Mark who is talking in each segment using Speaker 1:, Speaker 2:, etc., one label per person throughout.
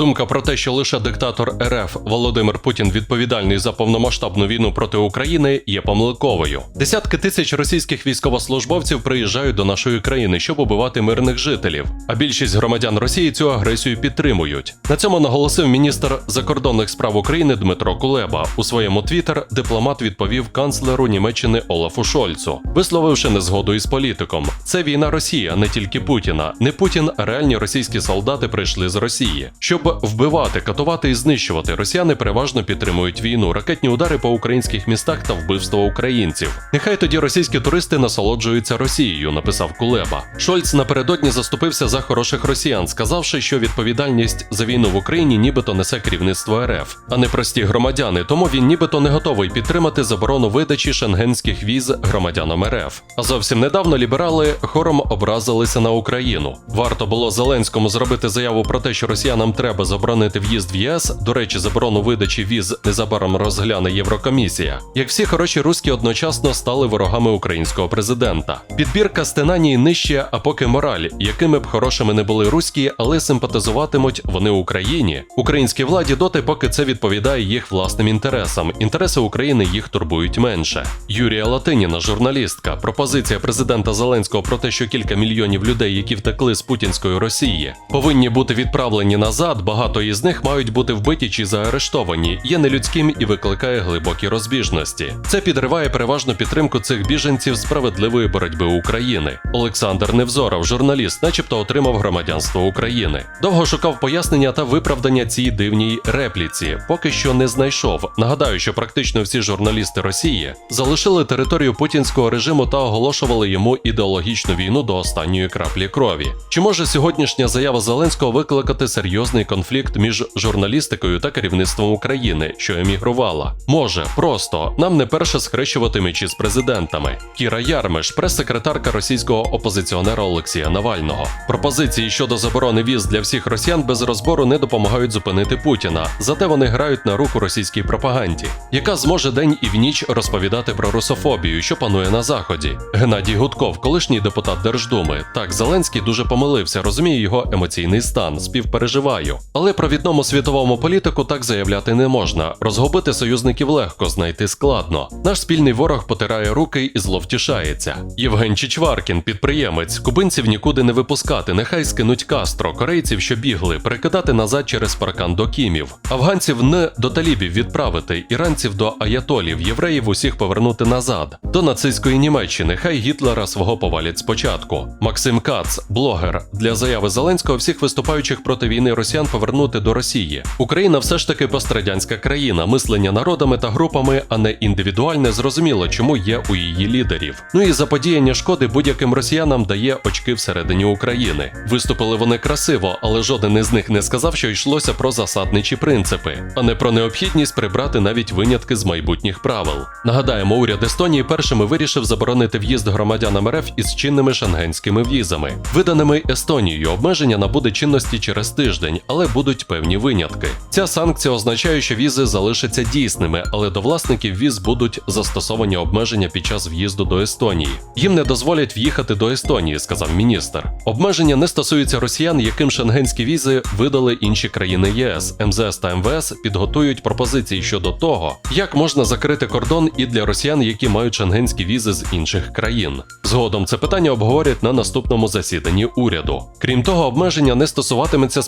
Speaker 1: Думка про те, що лише диктатор РФ Володимир Путін відповідальний за повномасштабну війну проти України, є помилковою. Десятки тисяч російських військовослужбовців приїжджають до нашої країни, щоб убивати мирних жителів. А більшість громадян Росії цю агресію підтримують. На цьому наголосив міністр закордонних справ України Дмитро Кулеба. У своєму твіттер дипломат відповів канцлеру Німеччини Олафу Шольцу, висловивши незгоду із політиком. Це війна Росії, не тільки Путіна. Не Путін, реальні російські солдати прийшли з Росії. Щоб вбивати, катувати і знищувати, росіяни переважно підтримують війну, ракетні удари по українських містах та вбивство українців. Нехай тоді російські туристи насолоджуються Росією, написав Кулеба. Шольц напередодні заступився за хороших росіян, сказавши, що відповідальність за війну в Україні нібито несе керівництво РФ, а не прості громадяни. Тому він нібито не готовий підтримати заборону видачі шенгенських віз громадянам РФ. А зовсім недавно ліберали хором образилися на Україну. Варто було Зеленському зробити заяву про те, що росіянам треба заборонити в'їзд в ЄС. До речі, заборону видачі віз незабаром розгляне Єврокомісія. Як всі хороші руські одночасно стали ворогами українського президента. Підбірка стенаній нижче, а поки мораль, якими б хорошими не були руські, але симпатизуватимуть вони Україні, українській владі доти, поки це відповідає їх власним інтересам. Інтереси України їх турбують менше. Юрія Латиніна, журналістка, пропозиція президента Зеленського про те, що кілька мільйонів людей, які втекли з путінської Росії, повинні бути відправлені назад. Багато із них мають бути вбиті чи заарештовані, є нелюдським і викликає глибокі розбіжності. Це підриває переважно підтримку цих біженців справедливої боротьби України. Олександр Невзоров, журналіст, начебто отримав громадянство України. Довго шукав пояснення та виправдання цій дивній репліці, поки що не знайшов. Нагадаю, що практично всі журналісти Росії залишили територію путінського режиму та оголошували йому ідеологічну війну до останньої краплі крові. Чи може сьогоднішня заява Зеленського викликати серйозний конфлікт між журналістикою та керівництвом України, що емігрувала? Може, просто нам не перше схрещувати мечі з президентами. Кіра Ярмеш, прес-секретарка російського опозиціонера Олексія Навального. Пропозиції щодо заборони віз для всіх росіян без розбору не допомагають зупинити Путіна, зате вони грають на руку російській пропаганді, яка зможе день і в ніч розповідати про русофобію, що панує на заході. Геннадій Гудков, колишній депутат Держдуми. Так, Зеленський дуже помилився, розуміє його емоційний стан, співпереживаю. Але провідному світовому політику так заявляти не можна. Розгубити союзників легко знайти складно. Наш спільний ворог потирає руки і зловтішається. Євген Чичваркін, підприємець, кубинців нікуди не випускати, нехай скинуть Кастро, корейців, що бігли, перекидати назад через паркан до Кімів, афганців не до талібів відправити, іранців до аятолів, євреїв усіх повернути назад, до нацистської Німеччини. Хай Гітлера свого повалять спочатку. Максим Кац, блогер, для заяви Зеленського всіх виступаючих проти війни росіян повернути до Росії. Україна все ж таки пострадянська країна, мислення народами та групами, а не індивідуальне, зрозуміло, чому є у її лідерів. Ну і заподіяння шкоди будь-яким росіянам дає очки всередині України. Виступили вони красиво, але жоден із них не сказав, що йшлося про засадничі принципи, а не про необхідність прибрати навіть винятки з майбутніх правил. Нагадаємо, уряд Естонії першими вирішив заборонити в'їзд громадянам РФ із чинними шенгенськими візами, виданими Естонією. Обмеження набуде чинності через тиждень, але будуть певні винятки. Ця санкція означає, що візи залишаться дійсними, але до власників віз будуть застосовані обмеження під час в'їзду до Естонії. Їм не дозволять в'їхати до Естонії, сказав міністр. Обмеження не стосуються росіян, яким шенгенські візи видали інші країни ЄС. МЗС та МВС підготують пропозиції щодо того, як можна закрити кордон і для росіян, які мають шенгенські візи з інших країн. Згодом це питання обговорять на наступному засіданні уряду. Крім того, обмеження не стосуватиметься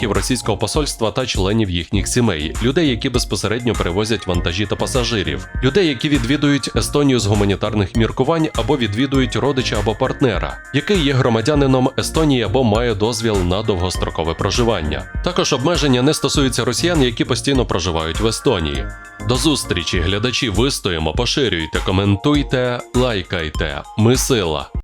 Speaker 1: співробітників російського посольства та членів їхніх сімей, людей, які безпосередньо перевозять вантажі та пасажирів, людей, які відвідують Естонію з гуманітарних міркувань або відвідують родича або партнера, який є громадянином Естонії або має дозвіл на довгострокове проживання. Також обмеження не стосуються росіян, які постійно проживають в Естонії. До зустрічі, глядачі, вистоїмо, поширюйте, коментуйте, лайкайте. Ми сила.